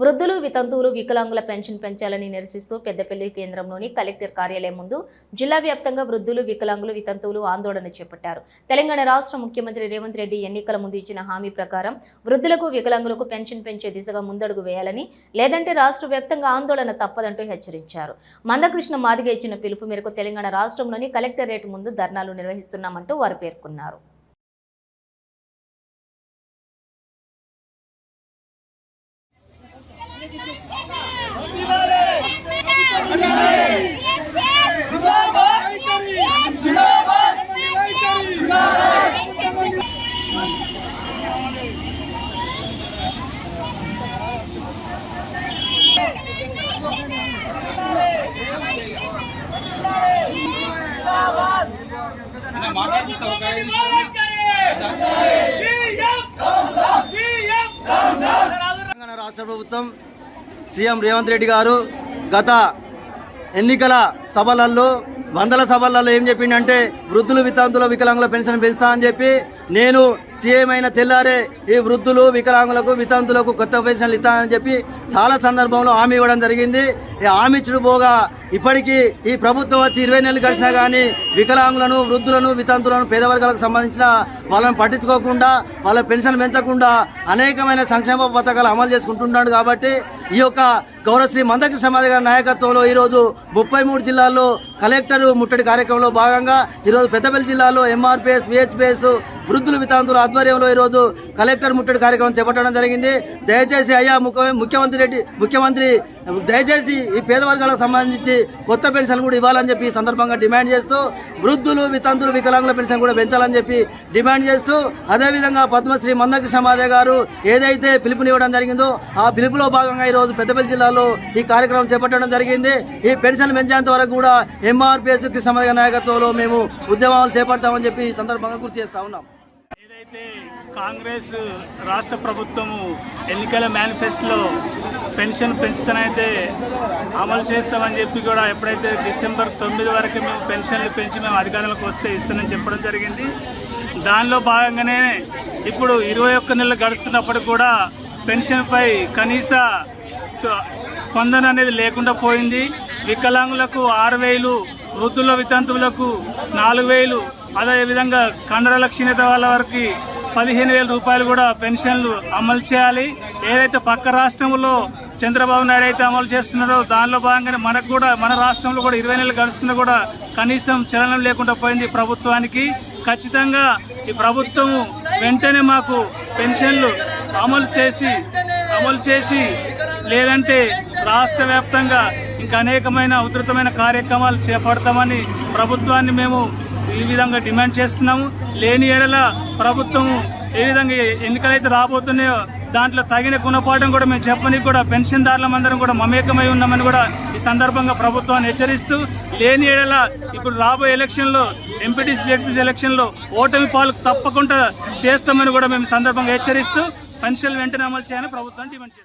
వృద్ధులు వితంతువులు వికలాంగుల పెన్షన్ పెంచాలని నిరసిస్తూ పెద్దపల్లి కేంద్రంలోని కలెక్టర్ కార్యాలయం ముందు జిల్లా వ్యాప్తంగా వృద్ధులు వికలాంగులు వితంతువులు ఆందోళన చేపట్టారు. తెలంగాణ రాష్ట్ర ముఖ్యమంత్రి రేవంత్ రెడ్డి ఎన్నికల ముందు ఇచ్చిన హామీ ప్రకారం వృద్ధులకు వికలాంగులకు పెన్షన్ పెంచే దిశగా ముందడుగు వేయాలని లేదంటే రాష్ట్ర వ్యాప్తంగా ఆందోళన తప్పదంటూ హెచ్చరించారు. మందకృష్ణ మాదిగ ఇచ్చిన పిలుపు మేరకు తెలంగాణ రాష్ట్రంలోని కలెక్టరేట్ ముందు ధర్నాలు నిర్వహిస్తున్నామంటూ వారు పేర్కొన్నారు. తెలంగాణ రాష్ట్ర ప్రభుత్వం సీఎం రేవంత్ రెడ్డి గారు గత ఎన్నికల సభలలో వందల సభలలో ఏం చెప్పిండంటే వృద్ధులు వితంతుల వికలాంగుల పెన్షన్ పెంచుతా అని చెప్పి నేను సీఎం అయిన తెల్లారే ఈ వృద్ధులు వికలాంగులకు వితంతులకు కొత్త పెన్షన్లు ఇస్తానని చెప్పి చాలా సందర్భంలో హామీ ఇవ్వడం జరిగింది. ఈ హామీ ఇచ్చుడు పోగా ఇప్పటికీ ఈ ప్రభుత్వం వచ్చి ఇరవై నెలలు గడిచినా కానీ వికలాంగులను వృద్ధులను వితంతులను పేదవర్గాలకు సంబంధించిన వాళ్ళని పట్టించుకోకుండా వాళ్ళ పెన్షన్ పెంచకుండా అనేకమైన సంక్షేమ పథకాలు అమలు చేసుకుంటున్నాడు కాబట్టి ఈ యొక్క గౌరవశ్రీ మందకృష్ణ మాది గారి నాయకత్వంలో ఈరోజు ముప్పై మూడు జిల్లాల్లో కలెక్టర్ ముట్టడి కార్యక్రమంలో భాగంగా ఈరోజు పెద్దపల్లి జిల్లాలో ఎంఆర్పిఎస్ విహెచ్పిఎస్ వృద్ధుల వితాంతుల ఆధ్వర్యంలో ఈరోజు కలెక్టర్ ముట్టడి కార్యక్రమం చేపట్టడం జరిగింది. దయచేసి అయ్యా ముఖ్య- ముఖ్యమంత్రి రెడ్డి ముఖ్యమంత్రి దయచేసి ఈ పేద వర్గాలకు సంబంధించి కొత్త పెన్షన్ కూడా ఇవ్వాలని చెప్పి ఈ సందర్భంగా డిమాండ్ చేస్తూ వృద్ధులు వితంతులు వికలాంగుల పెన్షన్ కూడా పెంచాలని చెప్పి డిమాండ్ చేస్తూ అదేవిధంగా పద్మశ్రీ మందకృష్ణ మాదే గారు ఏదైతే పిలుపునివ్వడం జరిగిందో ఆ పిలుపులో భాగంగా ఈరోజు పెద్దపల్లి జిల్లాలో ఈ కార్యక్రమం చేపట్టడం జరిగింది. ఈ పెన్షన్ పెంచేంత వరకు కూడా ఎంఆర్పిఎస్ కృష్ణ నాయకత్వంలో మేము ఉద్యమాలు చేపడతామని చెప్పి ఈ సందర్భంగా గుర్తు చేస్తా ఉన్నాం. ఏదైతే కాంగ్రెస్ రాష్ట్ర ప్రభుత్వము ఎన్నికల మేనిఫెస్టోలో పెన్షన్ పెంచుతానైతే అమలు చేస్తామని చెప్పి కూడా ఎప్పుడైతే డిసెంబర్ తొమ్మిది వరకు మేము పెన్షన్లు పెంచి మేము అధికారంలోకి వస్తే ఇస్తానని చెప్పడం జరిగింది. దానిలో భాగంగానే ఇప్పుడు ఇరవై ఒక్క నెలలు గడుస్తున్నప్పుడు కూడా పెన్షన్పై కనీస స్పందన అనేది లేకుండా పోయింది. వికలాంగులకు ఆరు వేలు వృద్ధుల వితంతువులకు నాలుగు వేలు. అదేవిధంగా కండరాల క్షీణత వాళ్ళ వరకు పదిహేను వేల రూపాయలు కూడా పెన్షన్లు అమలు చేయాలి. ఏదైతే పక్క రాష్ట్రంలో చంద్రబాబు నాయుడు అయితే అమలు చేస్తున్నారో దానిలో భాగంగానే మనకు కూడా మన రాష్ట్రంలో కూడా ఇరవై నెలలు గడుస్తున్నా కూడా కనీసం చలనం లేకుండా పోయింది ప్రభుత్వానికి. ఖచ్చితంగా ఈ ప్రభుత్వము వెంటనే మాకు పెన్షన్లు అమలు చేసి అమలు చేసి లేదంటే రాష్ట్ర వ్యాప్తంగా ఇంకా అనేకమైన ఉధృతమైన కార్యక్రమాలు చేపడతామని ప్రభుత్వాన్ని మేము ఈ విధంగా డిమాండ్ చేస్తున్నాము. లేని ఏడల ప్రభుత్వం ఏ విధంగా ఎన్నికలైతే రాబోతున్నాయో దాంట్లో తగిన గుణపాఠం కూడా మేము చెప్పని కూడా పెన్షన్దారులం అందరం కూడా మమేకమై ఉన్నామని కూడా ఈ సందర్భంగా ప్రభుత్వాన్ని హెచ్చరిస్తూ లేని ఏడల ఇప్పుడు రాబోయే ఎలక్షన్లో ఎంపీటీసీ జెడ్పీసీ ఎలక్షన్లో ఓటమి పాలు తప్పకుండా చేస్తామని కూడా మేము సందర్భంగా హెచ్చరిస్తూ పెన్షన్లు వెంటనే అమలు చేయాలని ప్రభుత్వాన్ని డిమాండ్ చేస్తాం